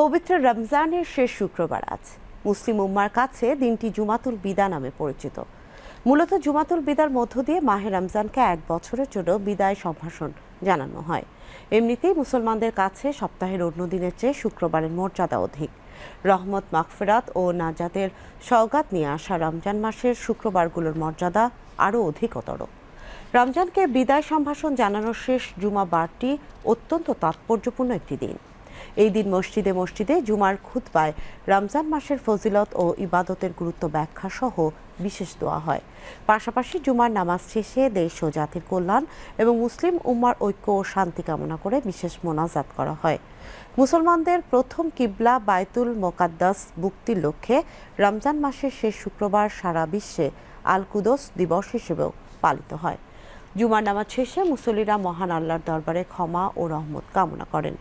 পবিত্র রমজানের শেষ শুক্রবার আজ। মুসলিম উম্মার কাছে দিনটি জুমাতুল বিদা নামে পরিচিত। মূলত জুমাতুল বিদার মধ্য দিয়ে মাহে রমজানকে এক বছরের জন্য বিদায় সম্ভাষণ জানানো হয়। এমনিতেই মুসলমানদের কাছে সপ্তাহের অন্য দিনের চেয়ে শুক্রবারের মর্যাদা অধিক। রহমত, মাগফিরাত ও নাজাতের সওগাত নিয়ে আসা রমজান মাসের শুক্রবারগুলোর মর্যাদা আরও অধিকতর। রমজানকে বিদায় সম্ভাষণ জানানোর শেষ জুমা বারটি অত্যন্ত তাৎপর্যপূর্ণ একটি দিন। এই দিন মসজিদে মসজিদে জুমার খুতবায় রমজান মাসের ফজিলত ও ইবাদতের গুরুত্ব ব্যাখ্যা সহ বিশেষ দোয়া হয়। পাশাপাশি জুমার নামাজ শেষে দেশ ও জাতির কল্যাণ এবং মুসলিম উম্মার ঐক্য ও শান্তি কামনা করে বিশেষ মোনাজাত করা হয়। মুসলমানদের প্রথম কিবলা বায়তুল মোকাদ্দাস মুক্তির লক্ষ্যে রমজান মাসের শেষ শুক্রবার সারা বিশ্বে আল কুদস দিবস হিসেবেও পালিত হয়। জুমার নামাজ শেষে মুসল্লিরা মহান আল্লাহর দরবারে ক্ষমা ও রহমত কামনা করেন।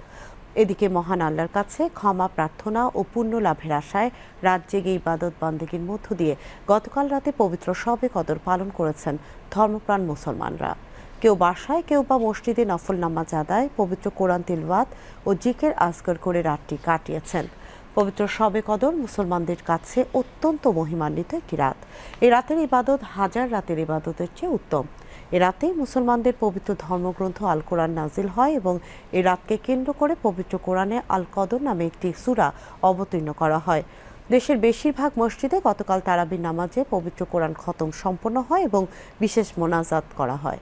এদিকে মহান আল্লাহর কাছে ক্ষমা, প্রার্থনা ও পুণ্য লাভের আশায় রাত জেগে ইবাদত বন্দেগীর মধ্য দিয়ে গতকাল রাতে পবিত্র সবে কদর পালন করেছেন ধর্মপ্রাণ মুসলমানরা। কেউ বাসায়, কেউ বা মসজিদে নফল নামাজ আদায়, পবিত্র কোরআন তিলওয়াত ও জিকের আজগর করে রাতটি কাটিয়েছেন। পবিত্র শবে কদর মুসলমানদের কাছে অত্যন্ত মহিমান্বিত একটি রাত। এ রাতের ইবাদত হাজার রাতের ইবাদতের চেয়ে উত্তম। এ রাতেই মুসলমানদের পবিত্র ধর্মগ্রন্থ আল কোরআন নাজিল হয় এবং এ রাতকে কেন্দ্র করে পবিত্র কোরআনে আল কদর নামে একটি সুরা অবতীর্ণ করা হয়। দেশের বেশিরভাগ মসজিদে গতকাল তারাবির নামাজে পবিত্র কোরআন খতম সম্পন্ন হয় এবং বিশেষ মোনাজাত করা হয়।